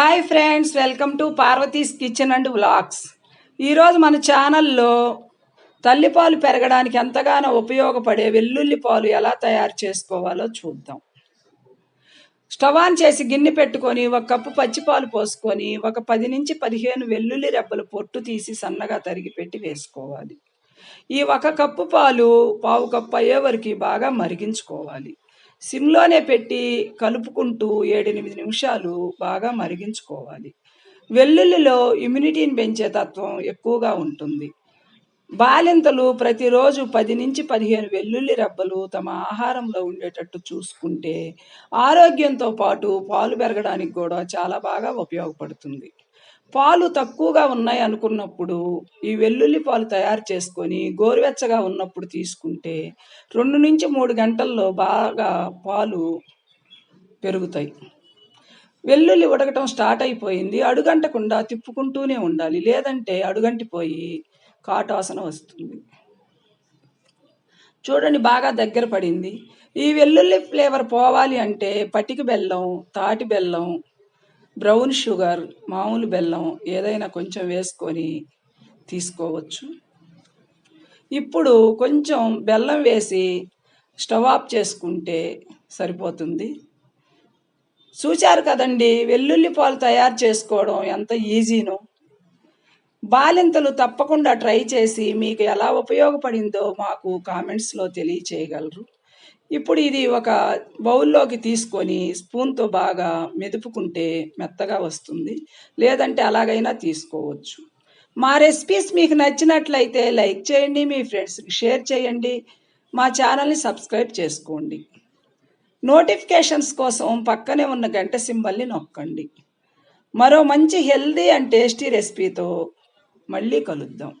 Hi friends welcome to Parvati's kitchen and vlogs ఈరోజు మన ఛానల్లో తల్లిపాలు పెరగడానికి ఎంతగానో ఉపయోగపడే వెల్లుల్లి పాలు ఎలా తయారు చేసుకోవాలో చూద్దాం. స్టవ్ ఆన్ చేసి గిన్నె పెట్టుకొని ఒక కప్పు పచ్చిపాలు పోసుకొని ఒక పది నుంచి పదిహేను వెల్లుల్లి రెబ్బలు పొట్టు తీసి సన్నగా తరిగి పెట్టి వేసుకోవాలి. ఈ ఒక కప్పు పాలు పావు కప్పు అయ్యే వరకు బాగా మరిగించుకోవాలి. సిమ్లోనే పెట్టి కలుపుకుంటూ ఏడెనిమిది నిమిషాలు బాగా మరిగించుకోవాలి. వెల్లుల్లిలో ఇమ్యూనిటీని పెంచే తత్వం ఎక్కువగా ఉంటుంది. బాలింతలు ప్రతిరోజు పది నుంచి పదిహేను వెల్లుల్లి రెబ్బలు తమ ఆహారంలో ఉండేటట్టు చూసుకుంటే ఆరోగ్యంతో పాటు పాలు పెరగడానికి కూడా చాలా బాగా ఉపయోగపడుతుంది. పాలు తక్కువగా ఉన్నాయి అనుకున్నప్పుడు ఈ వెల్లుల్లి పాలు తయారు చేసుకొని గోరువెచ్చగా ఉన్నప్పుడు తీసుకుంటే రెండు నుంచి మూడు గంటల్లో బాగా పాలు పెరుగుతాయి. వెల్లుల్లి ఉడకటం స్టార్ట్ అయిపోయింది. అడుగంటకుండా తిప్పుకుంటూనే ఉండాలి. లేదంటే అడుగంటిపోయి కాటాసన వస్తుంది. చూడండి బాగా దగ్గర పడింది. ఈ వెల్లుల్లి ఫ్లేవర్ పోవాలి అంటే పటిక బెల్లం తాటి బెల్లం బ్రౌన్ షుగర్ మామూలు బెల్లం ఏదైనా కొంచెం వేసుకొని తీసుకోవచ్చు. ఇప్పుడు కొంచెం బెల్లం వేసి స్టవ్ ఆఫ్ చేసుకుంటే సరిపోతుంది. చూచారు కదండి వెల్లుల్లి పాలు తయారు చేసుకోవడం ఎంత ఈజీనో. బాలింతలు తప్పకుండా ట్రై చేసి మీకు ఎలా ఉపయోగపడిందో మాకు కామెంట్స్లో తెలియచేయగలరు. ఇప్పుడు ఇది ఒక బౌల్లోకి తీసుకొని స్పూన్తో బాగా మెదుపుకుంటే మెత్తగా వస్తుంది. లేదంటే అలాగైనా తీసుకోవచ్చు. మా రెసిపీస్ మీకు నచ్చినట్లయితే లైక్ చేయండి మీ ఫ్రెండ్స్కి షేర్ చేయండి మా ఛానల్ని సబ్స్క్రైబ్ చేసుకోండి. నోటిఫికేషన్స్ కోసం పక్కనే ఉన్న గంట సింబల్ని నొక్కండి. మరో మంచి హెల్దీ అండ్ టేస్టీ రెసిపీతో మళ్ళీ కలుద్దాం.